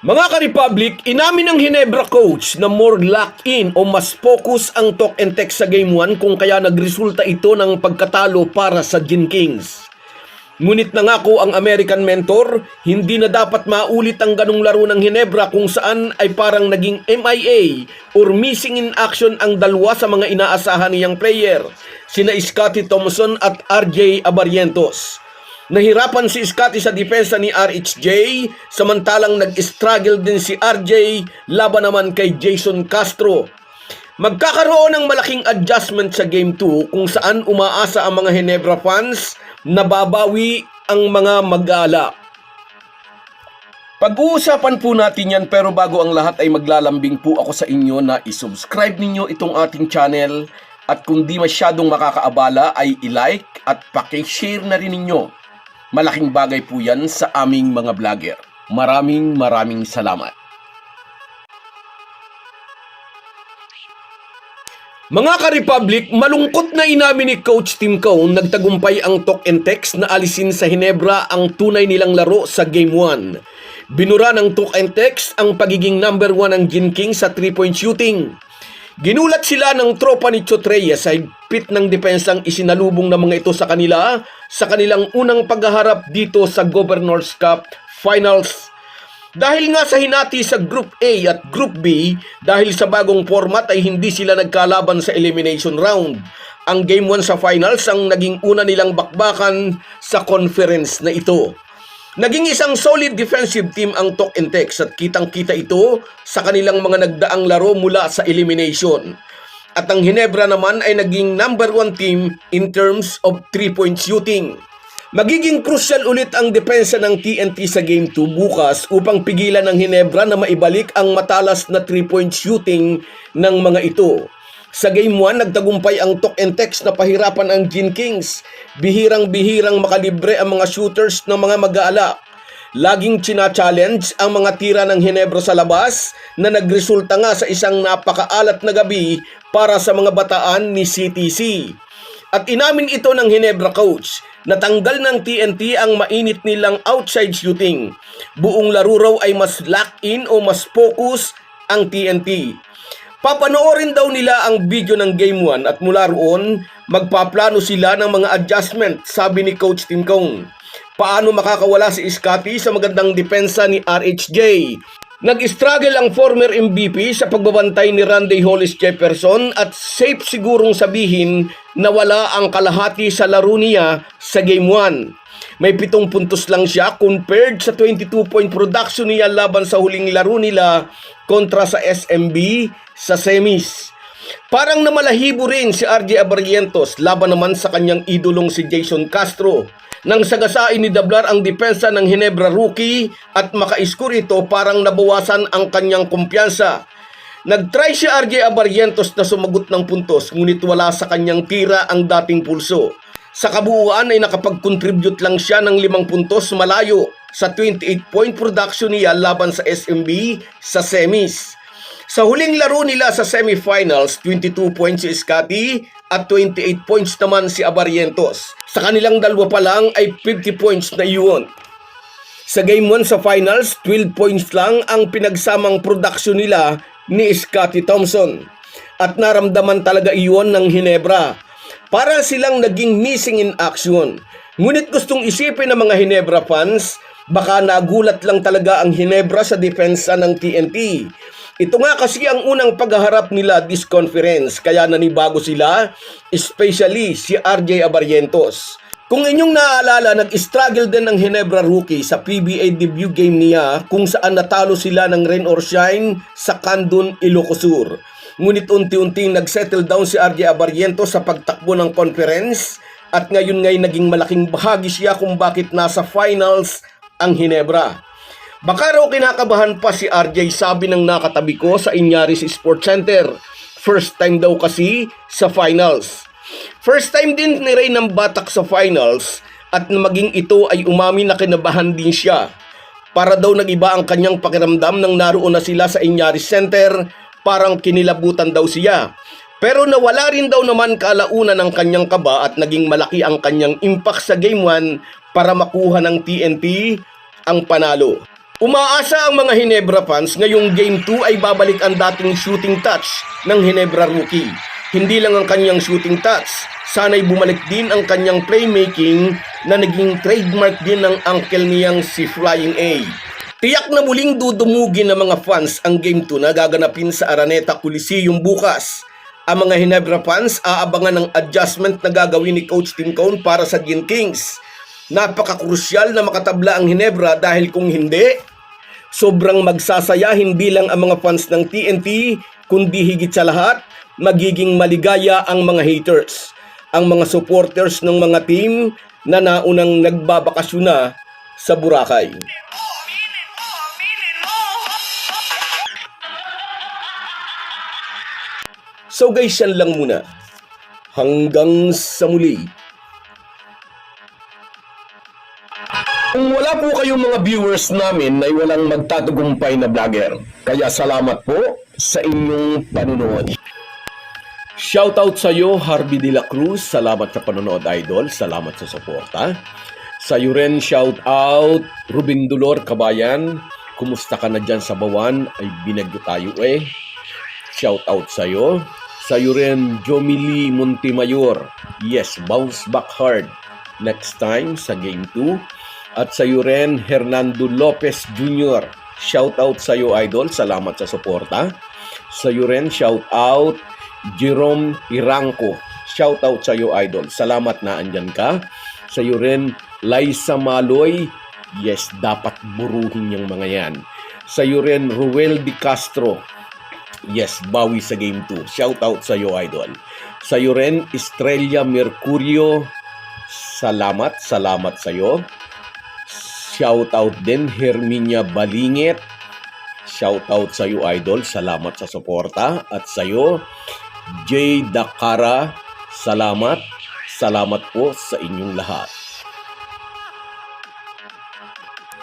Mga ka-Republic, inamin ng Hinebra coach na more lock-in o mas focus ang talk and text sa Game 1 kung kaya nagresulta ito ng pagkatalo para sa Gin Kings. Ngunit nangako ang American mentor, hindi na dapat maulit ang ganong laro ng Hinebra kung saan ay parang naging MIA or missing in action ang dalawa sa mga inaasahan niyang player, sina Scotty Thompson at RJ Abarientos. Nahirapan si Scotty sa depensa ni RHJ, samantalang nag-struggle din si RJ laban naman kay Jason Castro. Magkakaroon ng malaking adjustment sa Game 2 kung saan umaasa ang mga Hinebra fans na babawi ang mga mag-ala. Pag-uusapan po natin yan pero bago ang lahat ay maglalambing po ako sa inyo na isubscribe ninyo itong ating channel at kung di masyadong makakaabala ay i-like at pakishare na rin ninyo. Malaking bagay po yan sa aming mga vlogger. Maraming maraming salamat. Mga ka-Republic, malungkot na inamin ni Coach Tim Cone nagtagumpay ang talk and text na alisin sa Hinebra ang tunay nilang laro sa Game 1. Binura ng talk and text ang pagiging number 1 ng Gin King sa 3-point shooting. Ginulat sila ng tropa ni Chotreya sa higpit ng depensang isinalubong ng mga ito sa kanila sa kanilang unang paghaharap dito sa Governors Cup Finals dahil nga sa hinati sa Group A at Group B, dahil sa bagong format ay hindi sila nagkalaban sa elimination round. Ang Game 1 sa finals ang naging una nilang bakbakan sa conference na ito. Naging isang solid defensive team ang Tok and Tex at kitang-kita ito sa kanilang mga nagdaang laro mula sa elimination. At ang Hinebra naman ay naging number one team in terms of 3-point shooting. Magiging crucial ulit ang depensa ng TNT sa Game 2 bukas upang pigilan ng Hinebra na maibalik ang matalas na 3-point shooting ng mga ito. Sa Game 1, nagtagumpay ang Tok and Tex na pahirapan ang Gin Kings. Bihirang-bihirang makalibre ang mga shooters ng mga mag-aala. Laging china-challenge ang mga tira ng Hinebra sa labas na nagresulta nga sa isang napakaalat na gabi para sa mga bataan ni CTC. At inamin ito ng Hinebra coach natanggal ng TNT ang mainit nilang outside shooting. Buong laro raw ay mas lock-in o mas focus ang TNT. Papanoorin daw nila ang video ng Game 1 at mula roon, magpaplano sila ng mga adjustment, sabi ni Coach Tim Cone. Paano makakawala si Scotty sa magandang depensa ni RHJ? Nag-struggle ang former MVP sa pagbabantay ni Randy Hollis Jefferson at safe sigurong sabihin na wala ang kalahati sa laro niya sa Game 1. May pitong puntos lang siya compared sa 22-point production niya laban sa huling laro nila kontra sa SMB sa semis. Parang namalahibo rin si RJ Abarrientos laban naman sa kanyang idolong si Jason Castro. Nang sagasain ni Dablar ang depensa ng Hinebra rookie at maka-score ito parang nabawasan ang kanyang kumpiyansa. Nag-try si RJ Abarrientos na sumagot ng puntos ngunit wala sa kanyang tira ang dating pulso. Sa kabuuan ay nakapag-contribute lang siya ng limang puntos malayo sa 28-point production niya laban sa SMB sa semis. Sa huling laro nila sa semifinals, 22 points si Scotty at 28 points naman si Abarientos. Sa kanilang dalawa pa lang ay 50 points na iyon. Sa game 1 sa finals, 12 points lang ang pinagsamang production nila ni Scotty Thompson. At naramdaman talaga iyon ng Hinebra. Para silang naging missing in action. Ngunit gustong isipin ng mga Hinebra fans, baka nagulat lang talaga ang Hinebra sa depensa ng TNT. Ito nga kasi ang unang paghaharap nila this conference kaya nanibago sila, especially si RJ Abarrientos. Kung inyong naaalala, nag-struggle din ng Hinebra rookie sa PBA debut game niya kung saan natalo sila ng rain or shine sa Candon, Ilocosur. Ngunit unti-unting nag-settle down si RJ Abarrientos sa pagtakbo ng conference at ngayon ngay naging malaking bahagi siya kung bakit nasa finals ang Hinebra. Baka raw kinakabahan pa si RJ sabi ng nakatabi ko sa Inyaris Sports Center. First time daw kasi sa finals. First time din ni Ray ng batak sa finals at na maging ito ay umami na kinabahan din siya. Para daw nagiba ang kanyang pakiramdam nang naroon na sila sa Inyaris Center, parang kinilabutan daw siya. Pero nawala rin daw naman kalauna ng kanyang kaba at naging malaki ang kanyang impact sa Game 1 para makuha ng TNT ang panalo. Umaasa ang mga Hinebra fans ngayong Game 2 ay babalik ang dating shooting touch ng Hinebra rookie. Hindi lang ang kanyang shooting touch, sana'y bumalik din ang kanyang playmaking na naging trademark din ng uncle niyang si Flying A. Tiyak na muling dudumugin ng mga fans ang Game 2 na gaganapin sa Araneta Coliseum bukas. Ang mga Hinebra fans aabangan ng adjustment na gagawin ni Coach Tim Cone para sa Gin Kings. Napaka-crucial na makatabla ang Hinebra dahil kung hindi, sobrang magsasaya hindi lang ang mga fans ng TNT, kundi higit sa lahat, magiging maligaya ang mga haters. Ang mga supporters ng mga team na naunang nagbabakasyon na sa Boracay. So guys, yan lang muna. Hanggang sa muli. Kung wala po kayong mga viewers namin ay walang magtatagumpay na vlogger. Kaya salamat po sa inyong panunood. Shoutout sa iyo, Harvey De La Cruz. Salamat sa panonood, Idol. Salamat sa suporta. Sa iyo rin, shoutout, Ruben Dolor Kabayan. Kumusta ka na dyan sa Bawan? Ay binagyo tayo eh. Shoutout sa iyo. Sa iyo rin, Jomili Montimayor. Yes, bounce back hard. Next time sa Game 2. At sa iyo rin, Hernando Lopez Jr. Shoutout sa iyo, Idol. Salamat sa suporta. Sa iyo rin, shoutout, Jerome Irangco. Shoutout sa iyo, Idol. Salamat na andyan ka. Sa iyo rin, Liza Maloy. Yes, dapat buruhin yung mga yan. Sa iyo rin, Ruel Di Castro. Yes, bawi sa Game 2. Shoutout sa iyo, Idol. Sa iyo rin, Estrella Mercurio. Salamat, salamat sa iyo. Shoutout din, Herminia Balingit. Shoutout sa iyo, Idol. Salamat sa suporta. At sa iyo, Jay Dakara. Salamat. Salamat po sa inyong lahat.